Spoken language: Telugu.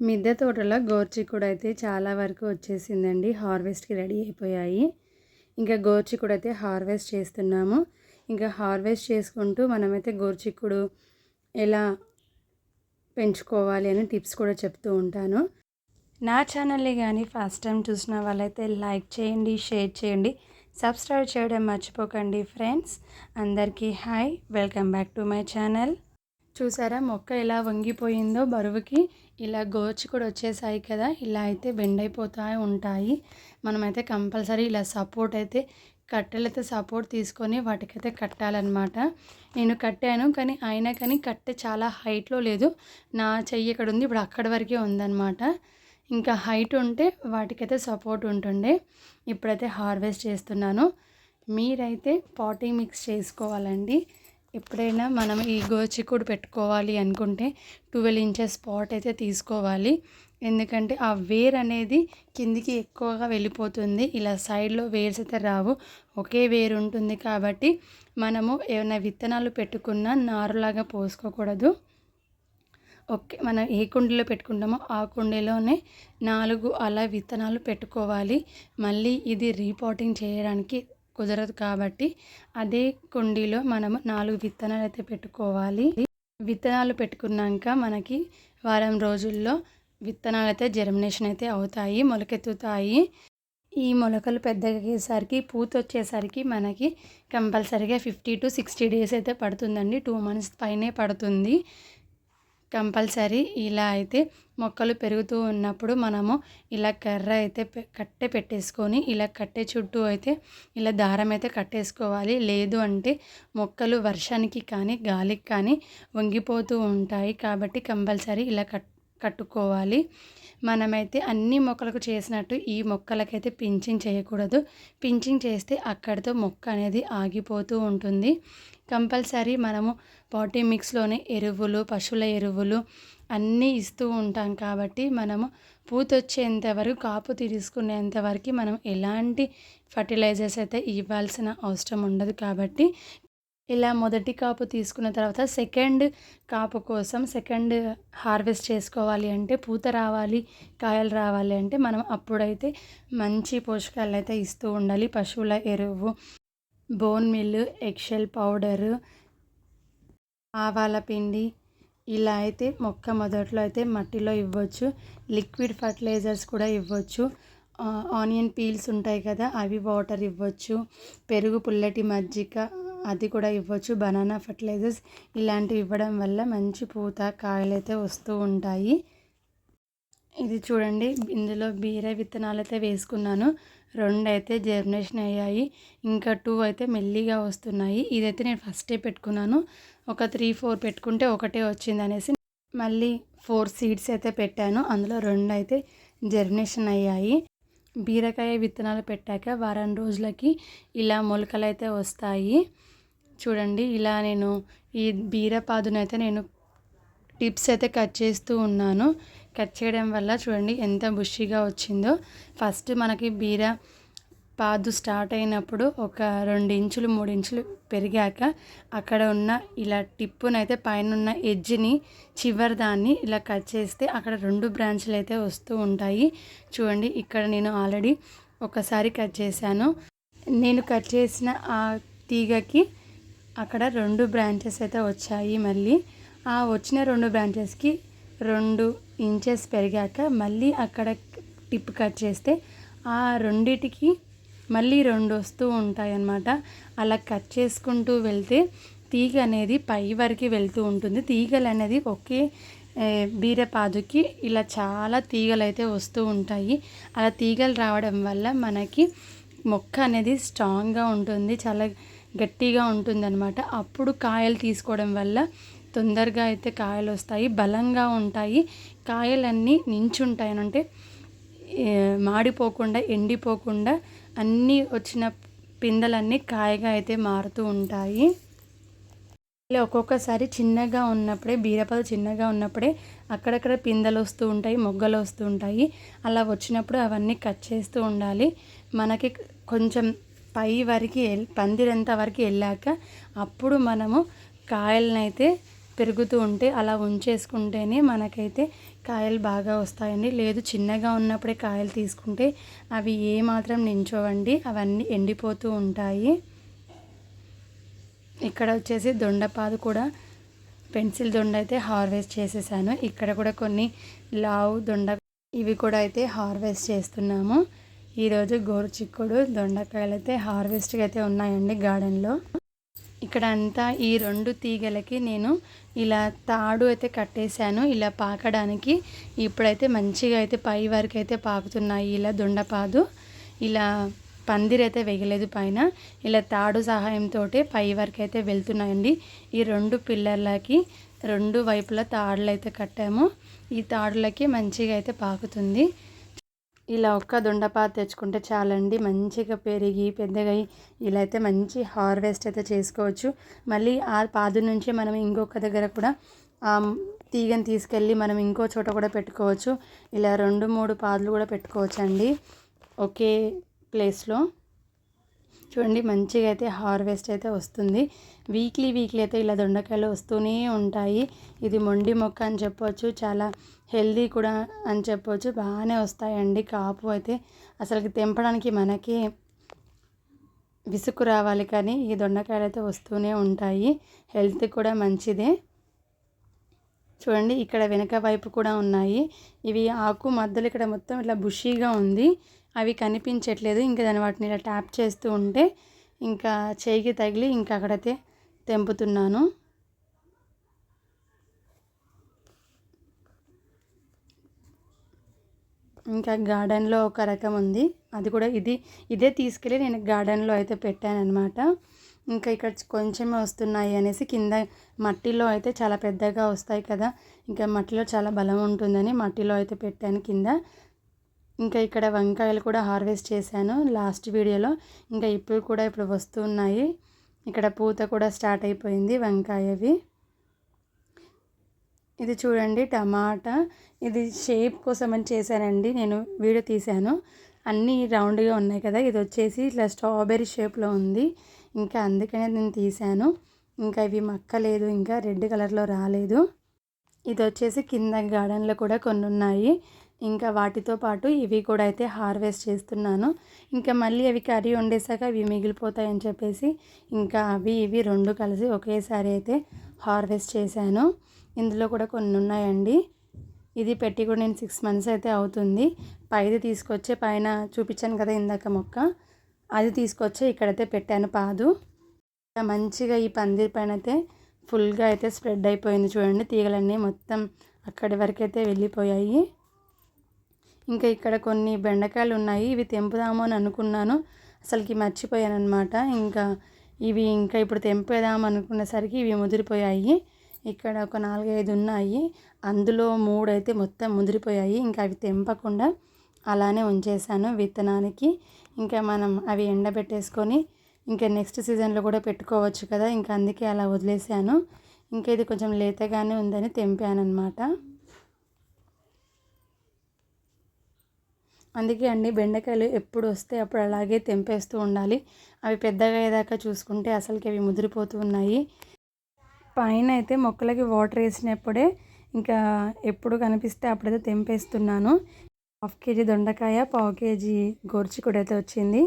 మిద్దె తోటలో గోర్చిక్కుడు అయితే చాలా వరకు వచ్చేసిందండి. హార్వెస్ట్కి రెడీ అయిపోయాయి. ఇంకా గోర్చిక్కుడు అయితే హార్వెస్ట్ చేస్తున్నాము. ఇంకా హార్వెస్ట్ చేసుకుంటూ మనమైతే గోర్చిక్కుడు ఎలా పెంచుకోవాలి అని టిప్స్ కూడా చెప్తూ ఉంటాను. నా ఛానల్ని కానీ ఫస్ట్ టైం చూసిన వాళ్ళైతే లైక్ చేయండి షేర్ చేయండి సబ్స్క్రైబ్ చేయడం మర్చిపోకండి ఫ్రెండ్స్. అందరికీ hi. Welcome back to my channel. చూసారా? మొక్క ఎలా వంగిపోయిందో బరువుకి ఇలా గోచి కూడా వచ్చేసాయి కదా ఇలా అయితే బెండ్ అయిపోతూ ఉంటాయి. మనమైతే కంపల్సరీ ఇలా సపోర్ట్ అయితే కట్టెలతో సపోర్ట్ తీసుకొని వాటికైతే కట్టాలన్నమాట. నేను కట్టాను కానీ అయినా కానీ కట్టె చాలా హైట్లో లేదు. నా చెయ్యి ఇక్కడ ఉంది ఇప్పుడు అక్కడి వరకే ఉందన్నమాట. ఇంకా హైట్ ఉంటే వాటికైతే సపోర్ట్ ఉంటుండే. ఇప్పుడైతే హార్వెస్ట్ చేస్తున్నాను. మీరైతే పాటింగ్ మిక్స్ చేసుకోవాలండి. ఎప్పుడైనా మనం ఈ గోచిక్కుడు పెట్టుకోవాలి అనుకుంటే ట్వెల్వ్ ఇంచెస్ పాట్ అయితే తీసుకోవాలి. ఎందుకంటే ఆ వేర్ అనేది కిందికి ఎక్కువగా వెళ్ళిపోతుంది. ఇలా సైడ్లో వేర్స్ అయితే రావు. ఒకే వేరు ఉంటుంది కాబట్టి మనము ఏమైనా విత్తనాలు పెట్టుకున్నా నారులాగా పోసుకోకూడదు. ఓకే మనం ఏ కుండీలో పెట్టుకుంటామో ఆ కుండీలోనే నాలుగు అలా విత్తనాలు పెట్టుకోవాలి. మళ్ళీ ఇది రీపోటింగ్ చేయడానికి కుదరదు కాబట్టి అదే కుండీలో మనము నాలుగు విత్తనాలు అయితే పెట్టుకోవాలి. విత్తనాలు పెట్టుకున్నాక మనకి వారం రోజుల్లో విత్తనాలు అయితే జర్మినేషన్ అయితే అవుతాయి మొలకెత్తుతాయి. ఈ మొలకలు పెద్దగేసరికి పూత వచ్చేసరికి మనకి కంపల్సరీగా ఫిఫ్టీ టు సిక్స్టీ డేస్ అయితే పడుతుందండి. టూ మంత్స్ పైనే పడుతుంది. కంపల్సరీ ఇలా అయితే మొక్కలు పెరుగుతూ ఉన్నప్పుడు మనము ఇలా కర్ర అయితే కట్టె పెట్టేసుకొని ఇలా కట్టె చుట్టూ అయితే ఇలా దారం అయితే కట్టేసుకోవాలి. లేదు అంటే మొక్కలు వర్షానికి కానీ గాలికి కానీ వంగిపోతూ ఉంటాయి కాబట్టి కంపల్సరీ ఇలా కట్ కట్టుకోవాలి. మనమైతే అన్ని మొక్కలకు చేసినట్టు ఈ మొక్కలకైతే పించింగ్ చేయకూడదు. పించింగ్ చేస్తే అక్కడితో మొక్క అనేది ఆగిపోతూ ఉంటుంది. కంపల్సరీ మనము పాటీ మిక్స్లోనే ఎరువులు పశువుల ఎరువులు అన్నీ ఇస్తూ ఉంటాం కాబట్టి మనము పూతొచ్చేంత వరకు కాపు తీసుకునేంత వరకు మనం ఎలాంటి ఫర్టిలైజర్స్ అయితే ఇవ్వాల్సిన అవసరం ఉండదు కాబట్టి ఇలా మొదటి కాపు తీసుకున్న తర్వాత సెకండ్ కాపు కోసం సెకండ్ హార్వెస్ట్ చేసుకోవాలి అంటే పూత రావాలి కాయలు రావాలి అంటే మనం అప్పుడైతే మంచి పోషకాలు అయితే ఇస్తూ ఉండాలి. పశువుల ఎరువు బోన్ మిల్ ఎక్షెల్ పౌడరు ఆవాల పిండి ఇలా అయితే మొక్క మొదట్లో అయితే మట్టిలో ఇవ్వచ్చు. లిక్విడ్ ఫర్టిలైజర్స్ కూడా ఇవ్వచ్చు. ఆనియన్ పీల్స్ ఉంటాయి కదా అవి వాటర్ ఇవ్వచ్చు. పెరుగు పుల్లటి మజ్జిగ అది కూడా ఇవ్వచ్చు. బనానా ఫర్టిలైజర్స్ ఇలాంటివి ఇవ్వడం వల్ల మంచి పూత కాయలు అయితే వస్తూ ఉంటాయి. ఇది చూడండి ఇందులో బీర విత్తనాలు అయితే వేసుకున్నాను. రెండు అయితే జర్మినేషన్ అయ్యాయి. ఇంకా టూ అయితే మెల్లిగా వస్తున్నాయి. ఇదైతే నేను ఫస్టే పెట్టుకున్నాను. ఒక త్రీ ఫోర్ పెట్టుకుంటే ఒకటే వచ్చింది అనేసి మళ్ళీ ఫోర్ సీడ్స్ అయితే పెట్టాను. అందులో రెండు అయితే జర్మినేషన్ అయ్యాయి. బీరకాయ విత్తనాలు పెట్టాక వారం రోజులకి ఇలా మొలకలు అయితే వస్తాయి. చూడండి ఇలా నేను ఈ బీరపాదునైతే నేను టిప్స్ అయితే కట్ చేస్తూ ఉన్నాను. కట్ చేయడం వల్ల చూడండి ఎంత బుషిగా వచ్చిందో. ఫస్ట్ మనకి బీర పాదు స్టార్ట్ అయినప్పుడు ఒక రెండు ఇంచులు మూడు ఇంచులు పెరిగాక అక్కడ ఉన్న ఇలా టిప్పునైతే పైన ఉన్న ఎడ్జ్ని చివరి దాన్ని ఇలా కట్ చేస్తే అక్కడ రెండు బ్రాంచ్లు అయితే వస్తూ ఉంటాయి. చూడండి ఇక్కడ నేను ఆల్రెడీ ఒకసారి కట్ చేశాను. నేను కట్ చేసిన ఆ తీగకి అక్కడ రెండు బ్రాంచెస్ అయితే వచ్చాయి మళ్ళీ. ఆ వచ్చిన రెండు బ్రాంచెస్కి రెండు ఇంచెస్ పెరిగాక మళ్ళీ అక్కడ టిప్ కట్ చేస్తే ఆ రెండిటికి మళ్ళీ రెండు వస్తూ ఉంటాయి అన్నమాట అలా కట్ చేసుకుంటూ వెళ్తే తీగ అనేది పై వరకు వెళ్తూ ఉంటుంది. తీగలు అనేది ఒకే బీరపాదుకి ఇలా చాలా తీగలు అయితే వస్తూ ఉంటాయి. అలా తీగలు రావడం వల్ల మనకి మొక్క అనేది స్ట్రాంగ్గా ఉంటుంది చాలా గట్టిగా ఉంటుందన్నమాట. అప్పుడు కాయలు తీసుకోవడం వల్ల తొందరగా అయితే కాయలు వస్తాయి బలంగా ఉంటాయి. కాయలన్నీ నించుంటాయి అంటే మాడిపోకుండా ఎండిపోకుండా అన్నీ వచ్చిన పిందెలన్నీ కాయగా అయితే మారుతూ ఉంటాయి. ఇలా ఒక్కొక్కసారి చిన్నగా ఉన్నప్పుడే బీరపాలు చిన్నగా ఉన్నప్పుడే అక్కడక్కడ పిందెలు వస్తూ ఉంటాయి మొగ్గలు వస్తూ ఉంటాయి. అలా వచ్చినప్పుడు అవన్నీ కట్ చేస్తూ ఉండాలి. మనకి కొంచెం పై వరకు పందిరంత వరకు వెళ్ళాక అప్పుడు మనము కాయలనైతే పెరుగుతూ ఉంటే అలా ఉంచేసుకుంటేనే మనకైతే కాయలు బాగా వస్తాయండి. లేదు చిన్నగా ఉన్నప్పుడే కాయలు తీసుకుంటే అవి ఏమాత్రం నించోవండి. అవన్నీ ఎండిపోతూ ఉంటాయి. ఇక్కడ వచ్చేసి దొండపాదు కూడా పెన్సిల్ దొండ అయితే హార్వెస్ట్ చేసేసాను. ఇక్కడ కూడా కొన్ని లావు దొండ ఇవి కూడా అయితే హార్వెస్ట్ చేస్తున్నాము. ఈరోజు గోరుచిక్కుడు దొండకాయలు అయితే హార్వెస్ట్గా అయితే ఉన్నాయండి గార్డెన్లో. ఇక్కడ అంతా ఈ రెండు తీగలకి నేను ఇలా తాడు అయితే కట్టేశాను. ఇలా పాకడానికి ఇప్పుడైతే మంచిగా అయితే పై వరకు అయితే పాకుతున్నాయి. ఇలా దొండపాదు. ఇలా పందిరైతే వేయలేదు పైన. ఇలా తాడు సహాయంతో పై వరకు అయితే వెళ్తున్నాయండి. ఈ రెండు పిల్లర్లకి రెండు వైపులా తాడులు అయితే కట్టాము. ఈ తాడులకి మంచిగా అయితే పాకుతుంది. ఇలా ఒక్క దొండపాత తెచ్చుకుంటే చాలండి. మంచిగా పెరిగి పెద్దగా ఇలా అయితే మంచి హార్వెస్ట్ అయితే చేసుకోవచ్చు. మళ్ళీ ఆ పాదు నుంచి మనం ఇంకొక దగ్గర కూడా తీగని తీసుకెళ్ళి మనం ఇంకో చోట కూడా పెట్టుకోవచ్చు. ఇలా రెండు మూడు పాదులు కూడా పెట్టుకోవచ్చు అండి ఒకే ప్లేస్లో. చూడండి మంచిగా అయితే హార్వెస్ట్ అయితే వస్తుంది. వీక్లీ వీక్లీ అయితే ఇలా దొండకాయలు వస్తూనే ఉంటాయి. ఇది మొండి మొక్క అని చెప్పవచ్చు చాలా హెల్దీ కూడా అని చెప్పవచ్చు బాగానే వస్తాయండి. కాపు అయితే అసలు తెంపడానికి మనకి విసుగు రావాలి కానీ ఈ దొండకాయలు అయితే వస్తూనే ఉంటాయి. హెల్త్ కూడా మంచిదే. చూడండి ఇక్కడ వెనక వైపు కూడా ఉన్నాయి. ఇవి ఆకు మధ్యలో ఇక్కడ మొత్తం ఇట్లా బుషీగా ఉంది. అవి కనిపించట్లేదు. ఇంకా దాని వాటిని ఇలా ట్యాప్ చేస్తూ ఉంటే ఇంకా చేయికి తగిలి ఇంకా అక్కడైతే తెంపుతున్నాను. ఇంకా గార్డెన్లో ఒక రకం ఉంది. అది కూడా ఇది ఇదే తీసుకెళ్ళి నేను గార్డెన్లో అయితే పెట్టాను అనమాట ఇంకా ఇక్కడ కొంచెమే వస్తున్నాయి అనేసి కింద మట్టిలో అయితే చాలా పెద్దగా వస్తాయి కదా. ఇంకా మట్టిలో చాలా బలం ఉంటుందని మట్టిలో అయితే పెట్టాను కింద. ఇంకా ఇక్కడ వంకాయలు కూడా హార్వెస్ట్ చేశాను లాస్ట్ వీడియోలో. ఇంకా ఇప్పుడు కూడా ఇప్పుడు వస్తున్నాయి ఇక్కడ పూత కూడా స్టార్ట్ అయిపోయింది వంకాయవి ఇది చూడండి టమాటా. ఇది షేప్ కోసం అని చేశానండి. నేను వీడియో తీశాను. అన్నీ రౌండ్గా ఉన్నాయి కదా. ఇది వచ్చేసి ఇట్లా స్ట్రాబెర్రీ షేప్లో ఉంది. ఇంకా అందుకనే నేను తీశాను. ఇంకా ఇవి మక్కలేదు ఇంకా రెడ్ కలర్లో రాలేదు. ఇది వచ్చేసి కింద గార్డెన్లో కూడా కొన్ని ఉన్నాయి ఇంకా వాటితో పాటు ఇవి కూడా అయితే హార్వెస్ట్ చేస్తున్నాను. ఇంకా మళ్ళీ అవి కర్రీ వండేసాక ఇవి మిగిలిపోతాయని చెప్పేసి ఇంకా అవి ఇవి రెండు కలిసి ఒకేసారి అయితే హార్వెస్ట్ చేశాను. ఇందులో కూడా కొన్ని ఉన్నాయండి ఇది పెట్టి కూడా నేను సిక్స్ మంత్స్ అయితే అవుతుంది. పైది తీసుకొచ్చే పైన చూపించాను కదా ఇందాక మొక్క. అది తీసుకొచ్చి ఇక్కడైతే పెట్టాను పాదు. మంచిగా ఈ పందిరి పైన అయితే ఫుల్గా అయితే స్ప్రెడ్ అయిపోయింది చూడండి. తీగలన్నీ మొత్తం అక్కడి వరకు అయితే వెళ్ళిపోయాయి. ఇంకా ఇక్కడ కొన్ని బెండకాయలు ఉన్నాయి. ఇవి తెంపుదాము అని అనుకున్నాను. అసలుకి మర్చిపోయాను అనమాట ఇంకా ఇవి ఇంకా ఇప్పుడు తెంపేదాం అనుకునేసరికి ఇవి ముదిరిపోయాయి. ఇక్కడ ఒక నాలుగైదు ఉన్నాయి. అందులో మూడు అయితే మొత్తం ముదిరిపోయాయి. ఇంకా అవి తెంపకుండా అలానే ఉంచేసాను విత్తనానికి. ఇంకా మనం అవి ఎండబెట్టేసుకొని ఇంకా నెక్స్ట్ సీజన్లో కూడా పెట్టుకోవచ్చు కదా ఇంకా అందుకే అలా వదిలేసాను ఇంకా ఇది కొంచెం లేతగానే ఉందని తెంపాను అందుకే అండి బెండకాయలు ఎప్పుడు వస్తే అప్పుడు అలాగే తెంపేస్తూ ఉండాలి. అవి పెద్దగా అయ్యేదాకా చూసుకుంటే అసలుకి అవి ముదిరిపోతూ ఉన్నాయి. పైన అయితే మొక్కలకి వాటర్ వేసినప్పుడే ఇంకా ఎప్పుడు కనిపిస్తే అప్పుడైతే తెంపేస్తున్నాను. హాఫ్ కేజీ దొండకాయ పావు కేజీ గోర్చికుడు అయితే వచ్చింది.